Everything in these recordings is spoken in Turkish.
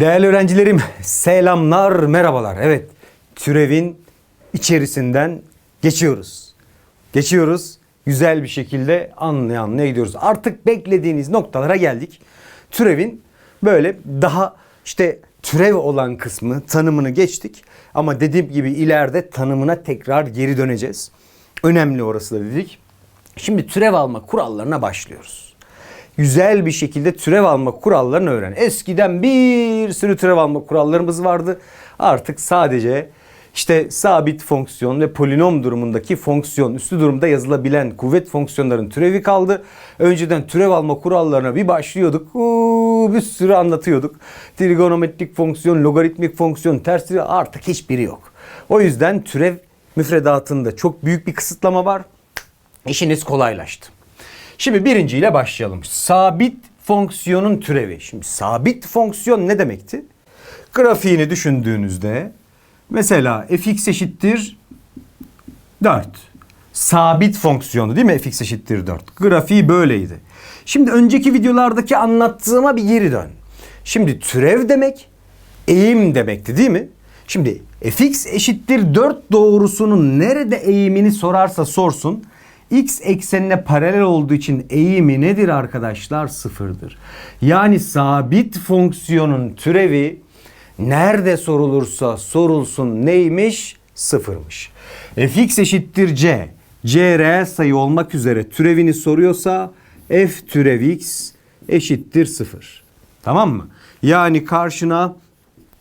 Değerli öğrencilerim, selamlar, merhabalar. Evet, türevin içerisinden geçiyoruz. Geçiyoruz. Güzel bir şekilde anlaya anlaya gidiyoruz. Artık beklediğiniz noktalara geldik. Türevin böyle daha işte türev olan kısmı tanımını geçtik. Ama dediğim gibi ileride tanımına tekrar geri döneceğiz. Önemli orası da dedik. Şimdi türev alma kurallarına başlıyoruz güzel bir şekilde türev alma kurallarını öğren. Eskiden bir sürü türev alma kurallarımız vardı. Artık sadece işte sabit fonksiyon ve polinom durumundaki fonksiyon üstü durumda yazılabilen kuvvet fonksiyonların türevi kaldı. Önceden türev alma kurallarına bir başlıyorduk. Uuu, bir sürü anlatıyorduk. Trigonometrik fonksiyon, logaritmik fonksiyon, ters türev artık hiçbiri yok. O yüzden türev müfredatında çok büyük bir kısıtlama var. İşiniz kolaylaştı. Şimdi birinciyle başlayalım. Sabit fonksiyonun türevi. Şimdi sabit fonksiyon ne demekti? Grafiğini düşündüğünüzde mesela fx eşittir 4. Sabit fonksiyonu değil mi fx eşittir 4? Grafiği böyleydi. Şimdi önceki videolardaki anlattığıma bir geri dön. Şimdi türev demek eğim demekti değil mi? Şimdi fx eşittir 4 doğrusunun nerede eğimini sorarsa sorsun x eksenine paralel olduğu için eğimi nedir arkadaşlar? Sıfırdır. Yani sabit fonksiyonun türevi nerede sorulursa sorulsun neymiş? Sıfırmış. fx eşittir c. c reel sayı olmak üzere türevini soruyorsa f türev x eşittir sıfır. Tamam mı? Yani karşına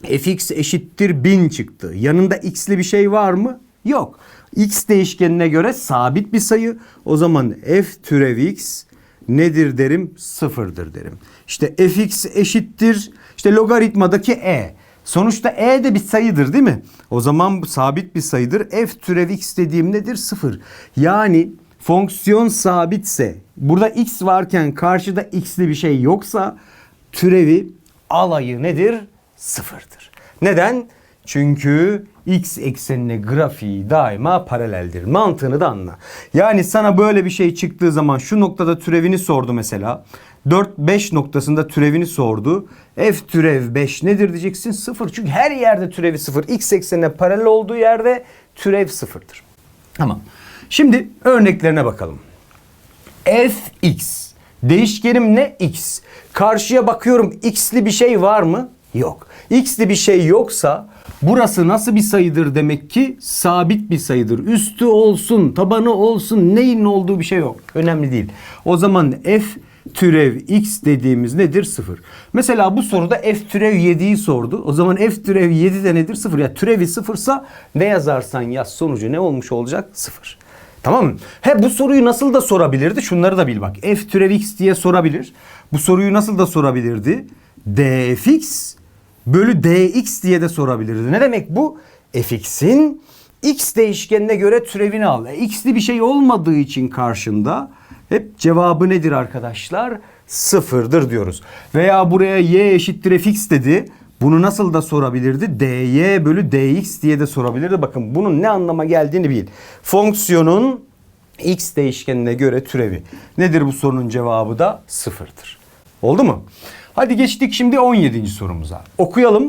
fx eşittir 1000 çıktı. Yanında x'li bir şey var mı? Yok. X değişkenine göre sabit bir sayı. O zaman f türev x nedir derim? Sıfırdır derim. İşte fx eşittir işte logaritmadaki e. Sonuçta e de bir sayıdır değil mi? O zaman bu sabit bir sayıdır. f türev x dediğim nedir? Sıfır. Yani fonksiyon sabitse burada x varken karşıda x'li bir şey yoksa türevi alayı nedir? Sıfırdır. Neden? Çünkü x eksenine grafiği daima paraleldir. Mantığını da anla. Yani sana böyle bir şey çıktığı zaman şu noktada türevini sordu mesela. 4-5 noktasında türevini sordu. F türev 5 nedir diyeceksin? 0. Çünkü her yerde türevi 0. X eksenine paralel olduğu yerde türev 0'dır. Tamam. Şimdi örneklerine bakalım. fx. Değişkenim ne? x. Karşıya bakıyorum x'li bir şey var mı? Yok. X'li bir şey yoksa burası nasıl bir sayıdır demek ki sabit bir sayıdır. Üstü olsun, tabanı olsun, neyin olduğu bir şey yok. Önemli değil. O zaman f türev x dediğimiz nedir? Sıfır. Mesela bu soruda f türev 7'yi sordu. O zaman f türev 7 de nedir? Sıfır. Ya türevi sıfırsa ne yazarsan yaz sonucu ne olmuş olacak? Sıfır. Tamam mı? He bu soruyu nasıl da sorabilirdi? Şunları da bil bak. F türev x diye sorabilir. Bu soruyu nasıl da sorabilirdi? dfx bölü dx diye de sorabilirdi. Ne demek bu? fx'in x değişkenine göre türevini al. E, x'li bir şey olmadığı için karşında hep cevabı nedir arkadaşlar? Sıfırdır diyoruz. Veya buraya y eşittir fx dedi. Bunu nasıl da sorabilirdi? dy bölü dx diye de sorabilirdi. Bakın bunun ne anlama geldiğini bil. Fonksiyonun x değişkenine göre türevi. Nedir bu sorunun cevabı da? Sıfırdır. Oldu mu? Hadi geçtik şimdi 17. sorumuza. Okuyalım.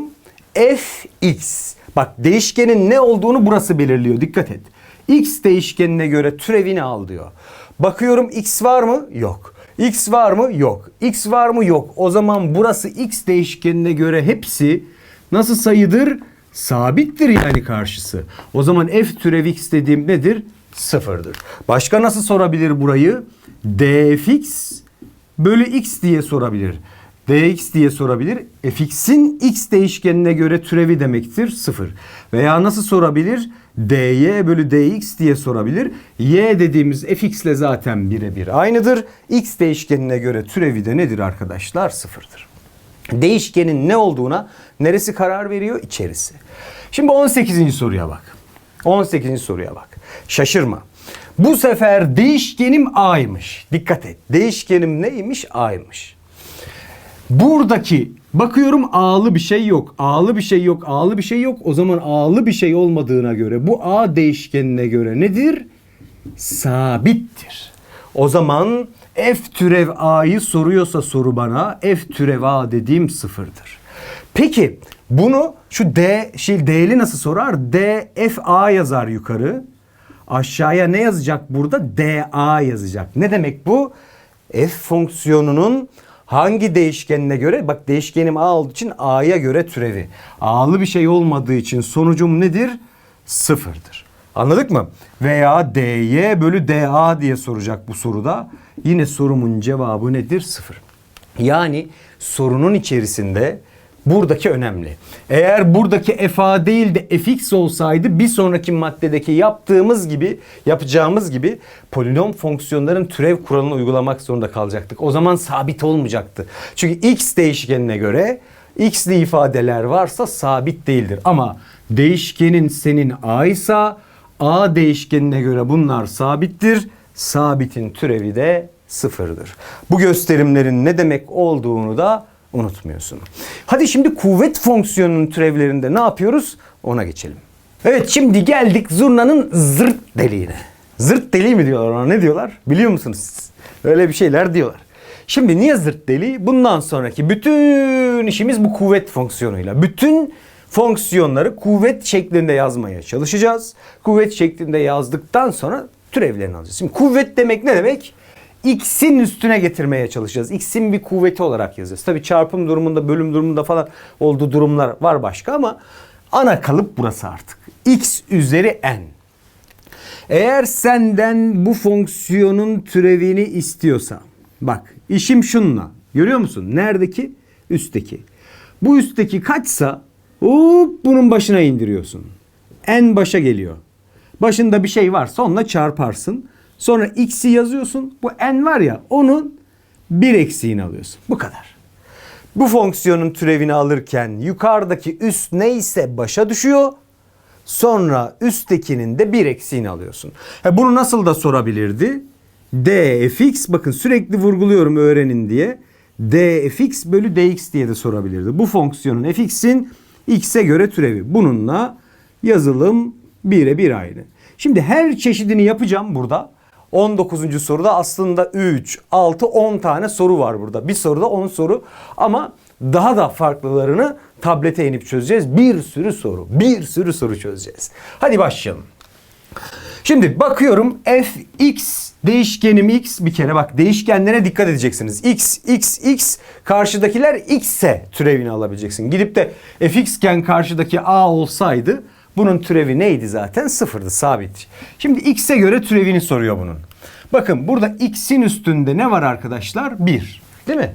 fx. Bak değişkenin ne olduğunu burası belirliyor. Dikkat et. x değişkenine göre türevini al diyor. Bakıyorum x var mı? Yok. X var mı? Yok. X var mı? Yok. O zaman burası x değişkenine göre hepsi nasıl sayıdır? Sabittir yani karşısı. O zaman f türev x dediğim nedir? Sıfırdır. Başka nasıl sorabilir burayı? dfx bölü x diye sorabilir. Dx diye sorabilir. fx'in x değişkenine göre türevi demektir 0. Veya nasıl sorabilir? dy bölü dx diye sorabilir. y dediğimiz fx ile zaten birebir aynıdır. x değişkenine göre türevi de nedir arkadaşlar? Sıfırdır. Değişkenin ne olduğuna neresi karar veriyor? İçerisi. Şimdi 18. soruya bak. 18. soruya bak. Şaşırma. Bu sefer değişkenim a'ymış. Dikkat et. Değişkenim neymiş? A'ymış. Buradaki bakıyorum a'lı bir şey yok. A'lı bir şey yok. A'lı bir şey yok. O zaman a'lı bir şey olmadığına göre bu a değişkenine göre nedir? Sabittir. O zaman f türev a'yı soruyorsa soru bana f türev a dediğim sıfırdır. Peki bunu şu D şey D'li nasıl sorar? D F A yazar yukarı. Aşağıya ne yazacak burada? DA yazacak. Ne demek bu? F fonksiyonunun hangi değişkenine göre? Bak değişkenim A olduğu için A'ya göre türevi. A'lı bir şey olmadığı için sonucum nedir? Sıfırdır. Anladık mı? Veya dy bölü da diye soracak bu soruda. Yine sorumun cevabı nedir? Sıfır. Yani sorunun içerisinde buradaki önemli. Eğer buradaki fa değil de fx olsaydı bir sonraki maddedeki yaptığımız gibi yapacağımız gibi polinom fonksiyonların türev kuralını uygulamak zorunda kalacaktık. O zaman sabit olmayacaktı. Çünkü x değişkenine göre x'li ifadeler varsa sabit değildir. Ama değişkenin senin a ise a değişkenine göre bunlar sabittir. Sabitin türevi de sıfırdır. Bu gösterimlerin ne demek olduğunu da unutmuyorsun. Hadi şimdi kuvvet fonksiyonunun türevlerinde ne yapıyoruz? Ona geçelim. Evet şimdi geldik zurnanın zırt deliğine. Zırt deliği mi diyorlar ona ne diyorlar? Biliyor musunuz siz? Öyle bir şeyler diyorlar. Şimdi niye zırt deliği? Bundan sonraki bütün işimiz bu kuvvet fonksiyonuyla. Bütün fonksiyonları kuvvet şeklinde yazmaya çalışacağız. Kuvvet şeklinde yazdıktan sonra türevlerini alacağız. Şimdi kuvvet demek ne demek? X'in üstüne getirmeye çalışacağız. x'in bir kuvveti olarak yazacağız. Tabii çarpım durumunda, bölüm durumunda falan olduğu durumlar var başka ama ana kalıp burası artık. x üzeri n. Eğer senden bu fonksiyonun türevini istiyorsa bak işim şunla. Görüyor musun? Neredeki? Üstteki. Bu üstteki kaçsa hop bunun başına indiriyorsun. n başa geliyor. Başında bir şey varsa onunla çarparsın. Sonra x'i yazıyorsun. Bu n var ya onun bir eksiğini alıyorsun. Bu kadar. Bu fonksiyonun türevini alırken yukarıdaki üst neyse başa düşüyor. Sonra üsttekinin de bir eksiğini alıyorsun. Ha, bunu nasıl da sorabilirdi? dfx bakın sürekli vurguluyorum öğrenin diye. dfx bölü dx diye de sorabilirdi. Bu fonksiyonun fx'in x'e göre türevi. Bununla yazılım 1'e 1 aynı. Şimdi her çeşidini yapacağım burada. 19. soruda aslında 3, 6, 10 tane soru var burada. Bir soruda 10 soru ama daha da farklılarını tablete inip çözeceğiz. Bir sürü soru, bir sürü soru çözeceğiz. Hadi başlayalım. Şimdi bakıyorum fx değişkenim x bir kere bak değişkenlere dikkat edeceksiniz. x, x, x karşıdakiler x'e türevini alabileceksin. Gidip de fx iken karşıdaki a olsaydı bunun türevi neydi zaten? Sıfırdı sabit. Şimdi x'e göre türevini soruyor bunun. Bakın burada x'in üstünde ne var arkadaşlar? 1. Değil mi?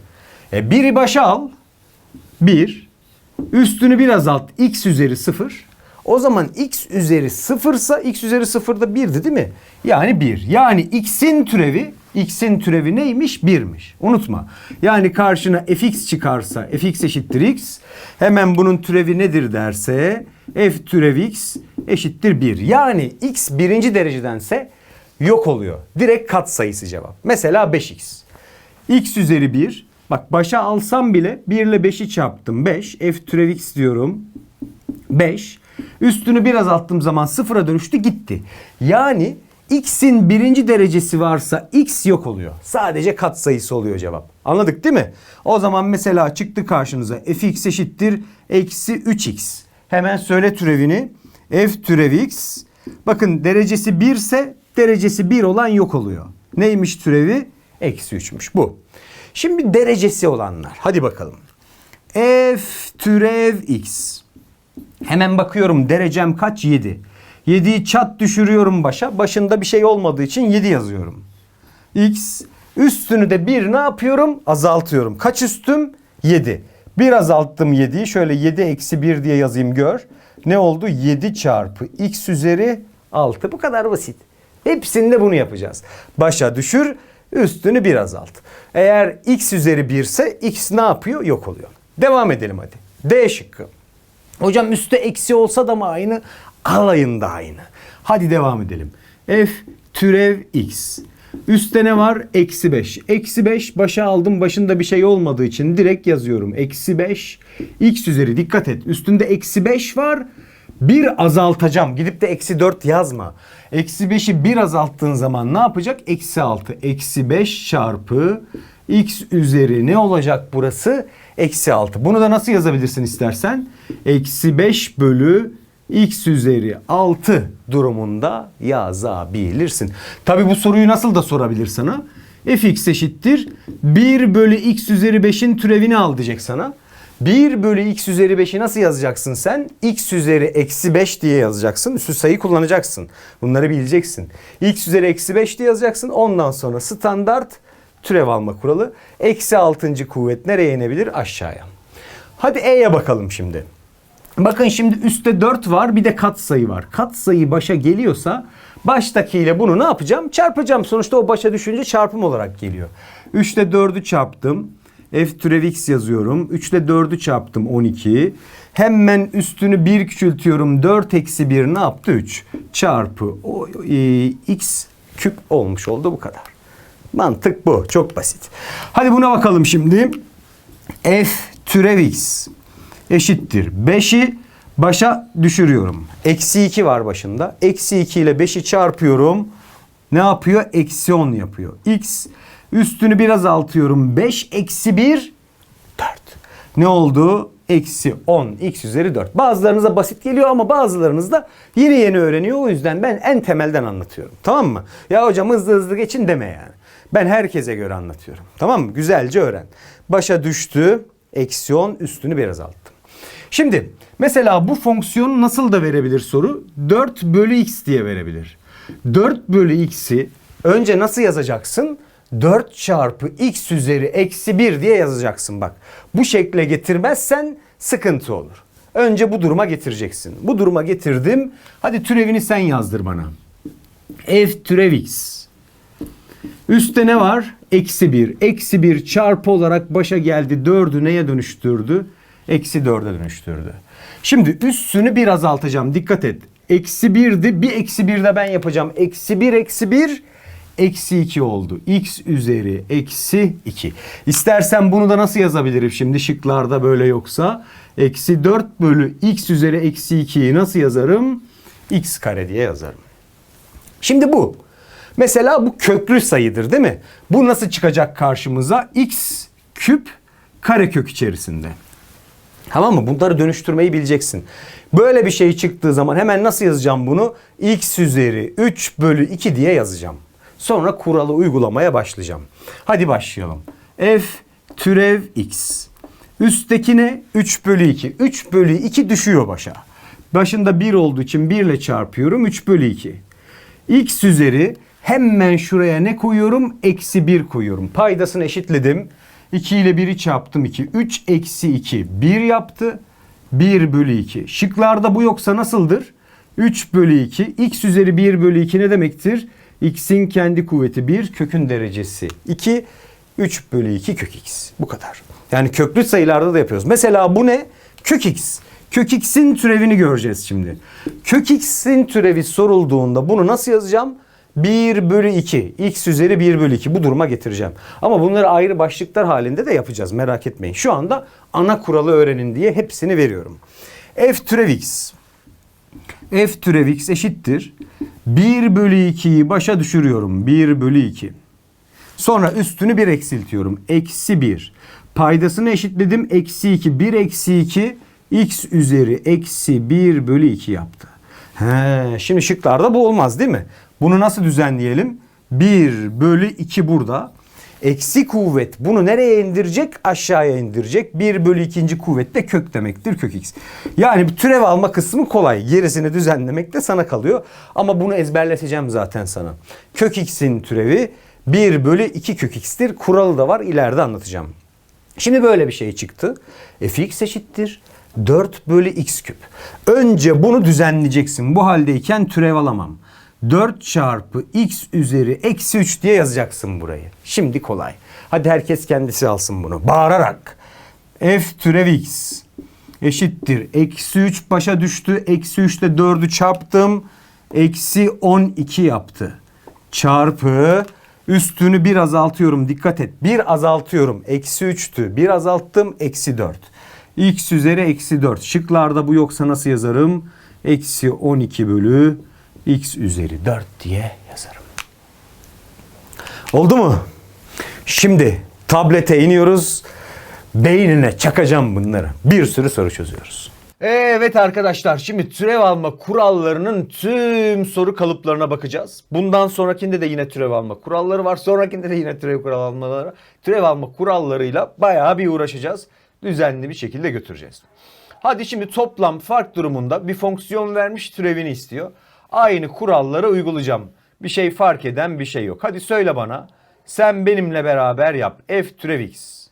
E 1'i başa al. 1. Üstünü bir azalt. x üzeri 0. O zaman x üzeri 0 ise x üzeri 0 da 1'di değil mi? Yani 1. Yani x'in türevi x'in türevi neymiş? 1'miş. Unutma. Yani karşına fx çıkarsa fx eşittir x. Hemen bunun türevi nedir derse f türev x eşittir 1. Yani x birinci derecedense yok oluyor. Direkt kat sayısı cevap. Mesela 5x. x üzeri 1. Bak başa alsam bile 1 ile 5'i çarptım. 5. f türev x diyorum. 5. Üstünü biraz azalttığım zaman sıfıra dönüştü gitti. Yani x'in birinci derecesi varsa x yok oluyor. Sadece kat sayısı oluyor cevap. Anladık değil mi? O zaman mesela çıktı karşınıza fx eşittir eksi 3x. Hemen söyle türevini. f türev x. Bakın derecesi 1 ise derecesi 1 olan yok oluyor. Neymiş türevi? Eksi 3'müş bu. Şimdi derecesi olanlar. Hadi bakalım. f türev x. Hemen bakıyorum derecem kaç? 7. 7'yi çat düşürüyorum başa. Başında bir şey olmadığı için 7 yazıyorum. X üstünü de 1 ne yapıyorum? Azaltıyorum. Kaç üstüm? 7. 1 azalttım 7'yi. Şöyle 7 eksi 1 diye yazayım gör. Ne oldu? 7 çarpı x üzeri 6. Bu kadar basit. Hepsinde bunu yapacağız. Başa düşür, üstünü 1 azalt. Eğer x üzeri 1 ise x ne yapıyor? Yok oluyor. Devam edelim hadi. D şıkkı. Hocam üstte eksi olsa da mı aynı? Alayında aynı. Hadi devam edelim. F türev x. Üstte ne var? Eksi 5. Eksi 5 başa aldım. Başında bir şey olmadığı için direkt yazıyorum. Eksi 5 x üzeri dikkat et. Üstünde eksi 5 var. Bir azaltacağım. Gidip de eksi 4 yazma. Eksi 5'i bir azalttığın zaman ne yapacak? Eksi 6. Eksi 5 çarpı x üzeri ne olacak burası? Eksi 6. Bunu da nasıl yazabilirsin istersen? Eksi 5 bölü x üzeri 6 durumunda yazabilirsin. Tabi bu soruyu nasıl da sorabilir sana? fx eşittir 1 bölü x üzeri 5'in türevini al diyecek sana. 1 bölü x üzeri 5'i nasıl yazacaksın sen? x üzeri eksi 5 diye yazacaksın. Üstü sayı kullanacaksın. Bunları bileceksin. x üzeri eksi 5 diye yazacaksın. Ondan sonra standart türev alma kuralı. Eksi 6. kuvvet nereye inebilir? Aşağıya. Hadi e'ye bakalım şimdi. Bakın şimdi üstte 4 var bir de kat sayı var. Kat sayı başa geliyorsa baştakiyle bunu ne yapacağım? Çarpacağım. Sonuçta o başa düşünce çarpım olarak geliyor. 3 ile 4'ü çarptım. F türev x yazıyorum. 3 ile 4'ü çarptım 12. Hemen üstünü 1 küçültüyorum. 4 eksi 1 ne yaptı? 3. Çarpı o, e, x küp olmuş oldu bu kadar. Mantık bu. Çok basit. Hadi buna bakalım şimdi. F türev x eşittir. 5'i başa düşürüyorum. Eksi 2 var başında. Eksi 2 ile 5'i çarpıyorum. Ne yapıyor? Eksi 10 yapıyor. X üstünü biraz azaltıyorum. 5 eksi 1 4. Ne oldu? Eksi 10 x üzeri 4. Bazılarınıza basit geliyor ama bazılarınız da yeni yeni öğreniyor. O yüzden ben en temelden anlatıyorum. Tamam mı? Ya hocam hızlı hızlı geçin deme yani. Ben herkese göre anlatıyorum. Tamam mı? Güzelce öğren. Başa düştü. Eksi 10 üstünü biraz azalttım. Şimdi mesela bu fonksiyonu nasıl da verebilir soru? 4 bölü x diye verebilir. 4 bölü x'i önce nasıl yazacaksın? 4 çarpı x üzeri eksi 1 diye yazacaksın bak. Bu şekle getirmezsen sıkıntı olur. Önce bu duruma getireceksin. Bu duruma getirdim. Hadi türevini sen yazdır bana. f türev x. Üstte ne var? Eksi 1. Eksi 1 çarpı olarak başa geldi. 4'ü neye dönüştürdü? Eksi 4'e dönüştürdü. Şimdi üstünü bir azaltacağım. Dikkat et. Eksi 1'di. Bir eksi 1 de ben yapacağım. Eksi 1 eksi 1 eksi 2 oldu. x üzeri eksi 2. İstersen bunu da nasıl yazabilirim şimdi şıklarda böyle yoksa? Eksi 4 bölü x üzeri eksi 2'yi nasıl yazarım? x kare diye yazarım. Şimdi bu. Mesela bu köklü sayıdır değil mi? Bu nasıl çıkacak karşımıza? x küp karekök içerisinde. Tamam mı? Bunları dönüştürmeyi bileceksin. Böyle bir şey çıktığı zaman hemen nasıl yazacağım bunu? x üzeri 3 bölü 2 diye yazacağım. Sonra kuralı uygulamaya başlayacağım. Hadi başlayalım. f türev x. Üstteki ne? 3 bölü 2. 3 bölü 2 düşüyor başa. Başında 1 olduğu için 1 ile çarpıyorum. 3 bölü 2. x üzeri hemen şuraya ne koyuyorum? Eksi 1 koyuyorum. Paydasını eşitledim. 2 ile 1'i çarptım 2. 3 eksi 2 1 yaptı. 1 bölü 2. Şıklarda bu yoksa nasıldır? 3 bölü 2. X üzeri 1 bölü 2 ne demektir? X'in kendi kuvveti 1. Kökün derecesi 2. 3 bölü 2 kök x. Bu kadar. Yani köklü sayılarda da yapıyoruz. Mesela bu ne? Kök x. Kök x'in türevini göreceğiz şimdi. Kök x'in türevi sorulduğunda bunu nasıl yazacağım? 1 bölü 2. X üzeri 1 bölü 2. Bu duruma getireceğim. Ama bunları ayrı başlıklar halinde de yapacağız. Merak etmeyin. Şu anda ana kuralı öğrenin diye hepsini veriyorum. F türev x. F türev x eşittir. 1 bölü 2'yi başa düşürüyorum. 1 bölü 2. Sonra üstünü 1 eksiltiyorum. Eksi 1. Paydasını eşitledim. Eksi 2. 1 eksi 2 x üzeri eksi 1 bölü 2 yaptı. He, şimdi şıklarda bu olmaz değil mi? Bunu nasıl düzenleyelim? 1 bölü 2 burada. Eksi kuvvet bunu nereye indirecek? Aşağıya indirecek. 1 bölü 2. kuvvet de kök demektir. Kök x. Yani türev alma kısmı kolay. Gerisini düzenlemek de sana kalıyor. Ama bunu ezberleteceğim zaten sana. Kök x'in türevi 1 bölü 2 kök x'tir. Kuralı da var. İleride anlatacağım. Şimdi böyle bir şey çıktı. fx eşittir. 4 bölü x küp. Önce bunu düzenleyeceksin. Bu haldeyken türev alamam. 4 çarpı x üzeri eksi 3 diye yazacaksın burayı. Şimdi kolay. Hadi herkes kendisi alsın bunu. Bağırarak. F türev x eşittir. Eksi 3 başa düştü. Eksi 3 ile 4'ü çarptım. Eksi 12 yaptı. Çarpı üstünü bir azaltıyorum. Dikkat et. Bir azaltıyorum. Eksi 3'tü. Bir azalttım. Eksi 4. X üzeri eksi 4. Şıklarda bu yoksa nasıl yazarım? Eksi 12 bölü x üzeri 4 diye yazarım. Oldu mu? Şimdi tablete iniyoruz. Beynine çakacağım bunları. Bir sürü soru çözüyoruz. Evet arkadaşlar şimdi türev alma kurallarının tüm soru kalıplarına bakacağız. Bundan sonrakinde de yine türev alma kuralları var. Sonrakinde de yine türev kural almaları. Türev alma kurallarıyla bayağı bir uğraşacağız. Düzenli bir şekilde götüreceğiz. Hadi şimdi toplam fark durumunda bir fonksiyon vermiş türevini istiyor. Aynı kuralları uygulayacağım. Bir şey fark eden bir şey yok. Hadi söyle bana. Sen benimle beraber yap. F türev x.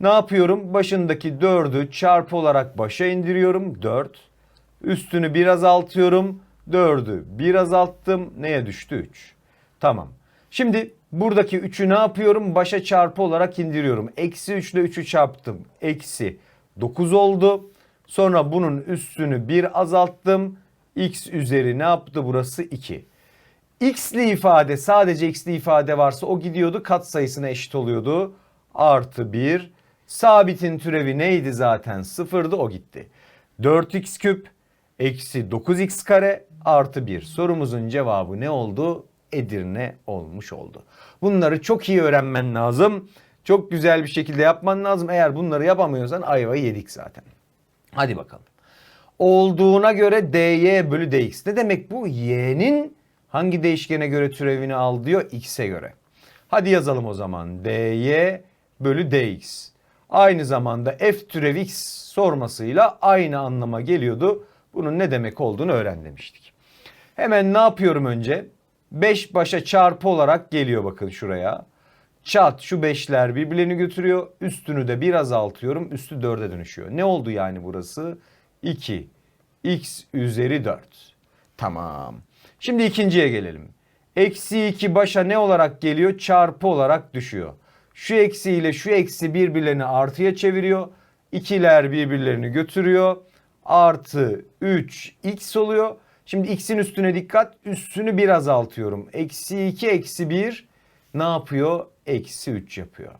Ne yapıyorum? Başındaki 4'ü çarpı olarak başa indiriyorum. 4. Üstünü bir azaltıyorum. 4'ü bir azalttım. Neye düştü? 3. Tamam. Şimdi buradaki 3'ü ne yapıyorum? Başa çarpı olarak indiriyorum. Eksi 3 ile 3'ü çarptım. Eksi 9 oldu. Sonra bunun üstünü bir azalttım. X üzeri ne yaptı burası? 2. X'li ifade sadece x'li ifade varsa o gidiyordu kat sayısına eşit oluyordu. Artı 1. Sabitin türevi neydi zaten? Sıfırdı o gitti. 4x küp eksi 9x kare artı 1. Sorumuzun cevabı ne oldu? Edirne olmuş oldu. Bunları çok iyi öğrenmen lazım. Çok güzel bir şekilde yapman lazım. Eğer bunları yapamıyorsan ayvayı yedik zaten. Hadi bakalım. Olduğuna göre dy bölü dx. Ne demek bu? y'nin hangi değişkene göre türevini al diyor? x'e göre. Hadi yazalım o zaman. dy bölü dx. Aynı zamanda f türev x sormasıyla aynı anlama geliyordu. Bunun ne demek olduğunu öğren demiştik. Hemen ne yapıyorum önce? 5 başa çarpı olarak geliyor bakın şuraya. Çat şu 5'ler birbirlerini götürüyor. Üstünü de bir azaltıyorum. Üstü 4'e dönüşüyor. Ne oldu yani burası? 2. X üzeri 4. Tamam. Şimdi ikinciye gelelim. Eksi 2 başa ne olarak geliyor? Çarpı olarak düşüyor. Şu eksi ile şu eksi birbirlerini artıya çeviriyor. İkiler birbirlerini götürüyor. Artı 3 x oluyor. Şimdi x'in üstüne dikkat. Üstünü bir azaltıyorum. Eksi 2 eksi 1 ne yapıyor? Eksi 3 yapıyor.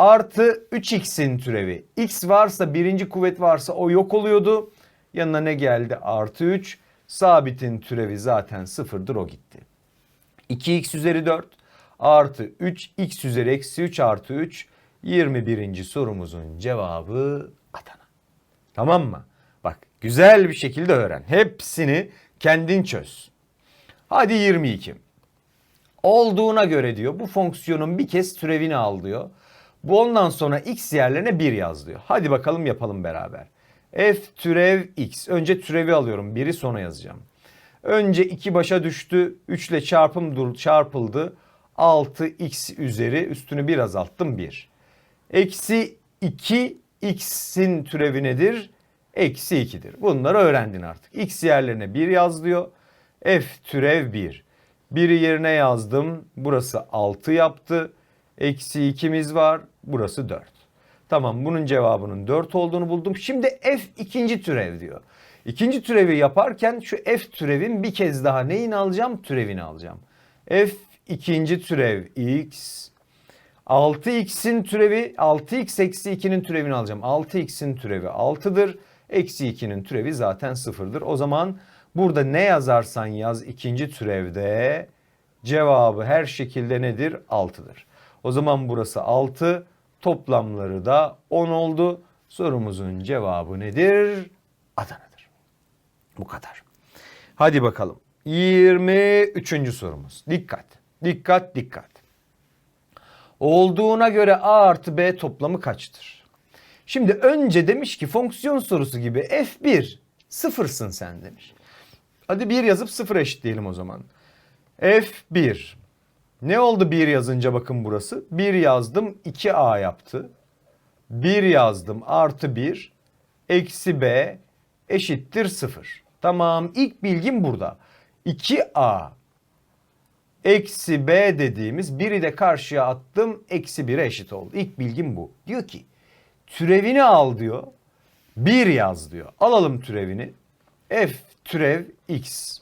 Artı 3x'in türevi. x varsa birinci kuvvet varsa o yok oluyordu. Yanına ne geldi? Artı 3. Sabitin türevi zaten sıfırdır o gitti. 2x üzeri 4 artı 3x üzeri eksi 3 artı 3 21. sorumuzun cevabı Adana. Tamam mı? Bak güzel bir şekilde öğren. Hepsini kendin çöz. Hadi 22. Olduğuna göre diyor bu fonksiyonun bir kez türevini al diyor. Bu ondan sonra x yerlerine 1 yaz diyor. Hadi bakalım yapalım beraber. f türev x. Önce türevi alıyorum. 1'i sonra yazacağım. Önce 2 başa düştü. 3 ile çarpım dur, çarpıldı. 6x üzeri üstünü bir azalttım 1. Eksi 2 x'in türevi nedir? Eksi 2'dir. Bunları öğrendin artık. x yerlerine 1 yaz diyor. f türev 1. 1'i yerine yazdım. Burası 6 yaptı. Eksi 2'miz var. Burası 4. Tamam bunun cevabının 4 olduğunu buldum. Şimdi f ikinci türev diyor. İkinci türevi yaparken şu f türevin bir kez daha neyini alacağım? Türevini alacağım. f ikinci türev x 6x'in türevi 6x eksi 2'nin türevini alacağım. 6x'in türevi 6'dır. Eksi 2'nin türevi zaten 0'dır. O zaman burada ne yazarsan yaz ikinci türevde cevabı her şekilde nedir? 6'dır. O zaman burası 6 toplamları da 10 oldu. Sorumuzun cevabı nedir? Adana'dır. Bu kadar. Hadi bakalım. 23. sorumuz. Dikkat. Dikkat dikkat. Olduğuna göre A artı B toplamı kaçtır? Şimdi önce demiş ki fonksiyon sorusu gibi F1 sıfırsın sen demiş. Hadi 1 yazıp 0 eşitleyelim o zaman. F1 ne oldu 1 yazınca bakın burası. 1 yazdım 2A yaptı. 1 yazdım artı 1 eksi B eşittir 0. Tamam ilk bilgim burada. 2A eksi b dediğimiz biri de karşıya attım eksi 1'e eşit oldu. İlk bilgim bu. Diyor ki türevini al diyor. 1 yaz diyor. Alalım türevini. f türev x.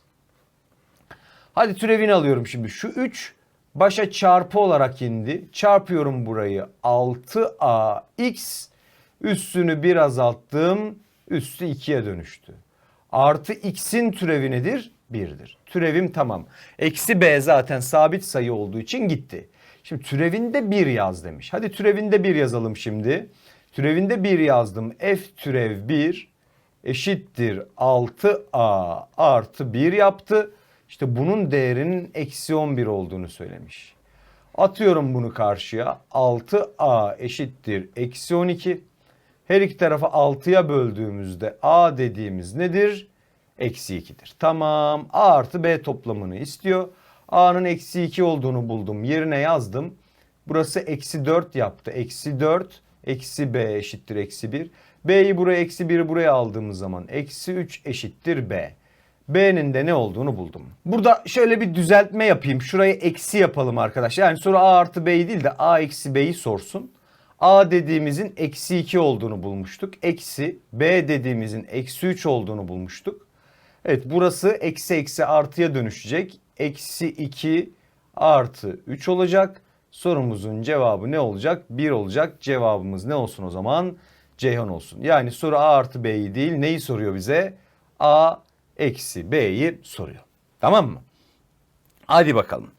Hadi türevini alıyorum şimdi. Şu 3 başa çarpı olarak indi. Çarpıyorum burayı 6ax. Üstünü bir azalttım. Üstü 2'ye dönüştü. Artı x'in türevi nedir? 1'dir. Türevim tamam. Eksi b zaten sabit sayı olduğu için gitti. Şimdi türevinde 1 yaz demiş. Hadi türevinde 1 yazalım şimdi. Türevinde 1 yazdım. f türev 1 eşittir 6a artı 1 yaptı. İşte bunun değerinin eksi 11 olduğunu söylemiş. Atıyorum bunu karşıya. 6a eşittir eksi 12. Her iki tarafı 6'ya böldüğümüzde a dediğimiz nedir? Eksi 2'dir. Tamam a artı b toplamını istiyor. a'nın eksi 2 olduğunu buldum. Yerine yazdım. Burası eksi 4 yaptı. Eksi 4 eksi b eşittir eksi 1. b'yi buraya eksi 1'i buraya aldığımız zaman eksi 3 eşittir b. B'nin de ne olduğunu buldum. Burada şöyle bir düzeltme yapayım. Şurayı eksi yapalım arkadaşlar. Yani soru A artı B'yi değil de A eksi B'yi sorsun. A dediğimizin eksi 2 olduğunu bulmuştuk. Eksi B dediğimizin eksi 3 olduğunu bulmuştuk. Evet burası eksi eksi artıya dönüşecek. Eksi 2 artı 3 olacak. Sorumuzun cevabı ne olacak? 1 olacak. Cevabımız ne olsun o zaman? Ceyhan olsun. Yani soru A artı B'yi değil neyi soruyor bize? A eksi B'yi soruyor. Tamam mı? Hadi bakalım.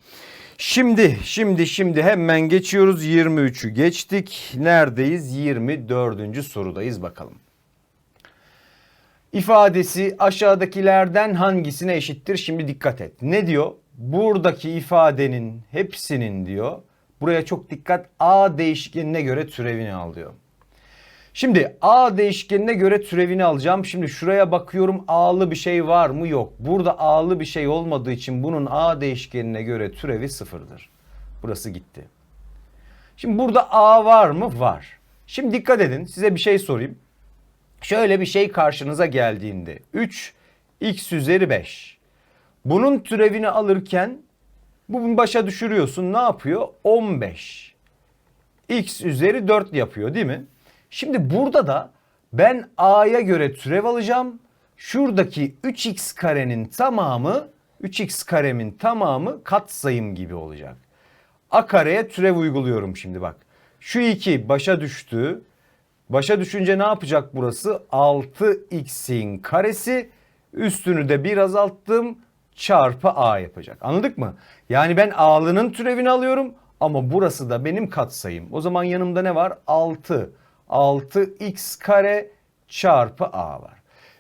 Şimdi, şimdi, şimdi hemen geçiyoruz. 23'ü geçtik. Neredeyiz? 24. sorudayız bakalım. İfadesi aşağıdakilerden hangisine eşittir? Şimdi dikkat et. Ne diyor? Buradaki ifadenin hepsinin diyor. Buraya çok dikkat. A değişkenine göre türevini al diyor. Şimdi A değişkenine göre türevini alacağım. Şimdi şuraya bakıyorum A'lı bir şey var mı? Yok. Burada A'lı bir şey olmadığı için bunun A değişkenine göre türevi sıfırdır. Burası gitti. Şimdi burada A var mı? Var. Şimdi dikkat edin size bir şey sorayım. Şöyle bir şey karşınıza geldiğinde 3 x üzeri 5. Bunun türevini alırken bu başa düşürüyorsun. Ne yapıyor? 15. x üzeri 4 yapıyor değil mi? Şimdi burada da ben a'ya göre türev alacağım. Şuradaki 3x karenin tamamı 3x karemin tamamı katsayım gibi olacak. A kareye türev uyguluyorum şimdi bak. Şu 2 başa düştü. Başa düşünce ne yapacak burası? 6x'in karesi üstünü de bir azalttım çarpı a yapacak. Anladık mı? Yani ben a'lının türevini alıyorum ama burası da benim katsayım. O zaman yanımda ne var? 6 6x kare çarpı a var.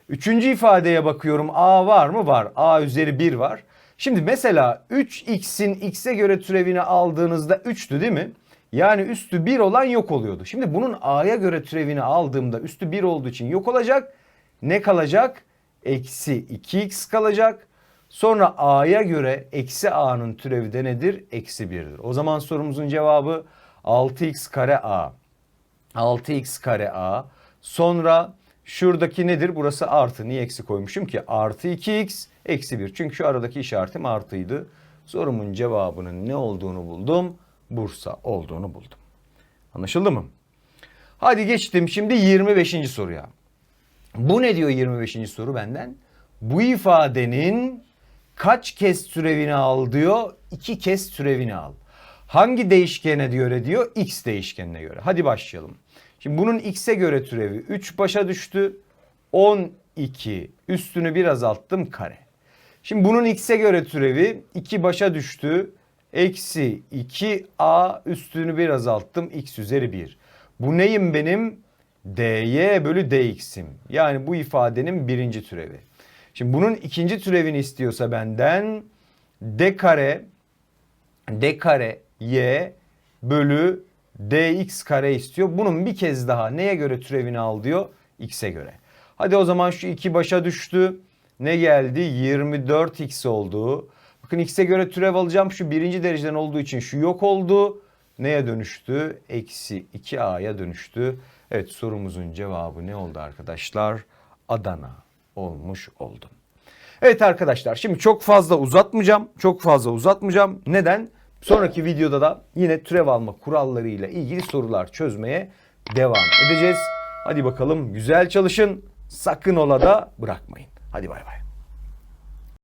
Üçüncü ifadeye bakıyorum a var mı? Var. a üzeri 1 var. Şimdi mesela 3x'in x'e göre türevini aldığınızda 3'tü değil mi? Yani üstü 1 olan yok oluyordu. Şimdi bunun a'ya göre türevini aldığımda üstü 1 olduğu için yok olacak. Ne kalacak? Eksi 2x kalacak. Sonra a'ya göre eksi a'nın türevi de nedir? Eksi 1'dir. O zaman sorumuzun cevabı 6x kare a. 6x kare a. Sonra şuradaki nedir? Burası artı. Niye eksi koymuşum ki? Artı 2x eksi 1. Çünkü şu aradaki işaretim artıydı. Sorumun cevabının ne olduğunu buldum. Bursa olduğunu buldum. Anlaşıldı mı? Hadi geçtim şimdi 25. soruya. Bu ne diyor 25. soru benden? Bu ifadenin kaç kez türevini al diyor? İki kez türevini al. Hangi değişkene göre diyor? X değişkenine göre. Hadi başlayalım. Şimdi bunun x'e göre türevi 3 başa düştü. 12 üstünü bir azalttım kare. Şimdi bunun x'e göre türevi 2 başa düştü. Eksi 2a üstünü bir azalttım x üzeri 1. Bu neyim benim? dy bölü dx'im. Yani bu ifadenin birinci türevi. Şimdi bunun ikinci türevini istiyorsa benden d kare d kare y bölü dx kare istiyor. Bunun bir kez daha neye göre türevini al diyor? x'e göre. Hadi o zaman şu 2 başa düştü. Ne geldi? 24x oldu. Bakın x'e göre türev alacağım. Şu birinci dereceden olduğu için şu yok oldu. Neye dönüştü? Eksi 2a'ya dönüştü. Evet sorumuzun cevabı ne oldu arkadaşlar? Adana olmuş oldu. Evet arkadaşlar şimdi çok fazla uzatmayacağım. Çok fazla uzatmayacağım. Neden? Sonraki videoda da yine türev alma kurallarıyla ilgili sorular çözmeye devam edeceğiz. Hadi bakalım güzel çalışın. Sakın ola da bırakmayın. Hadi bay bay.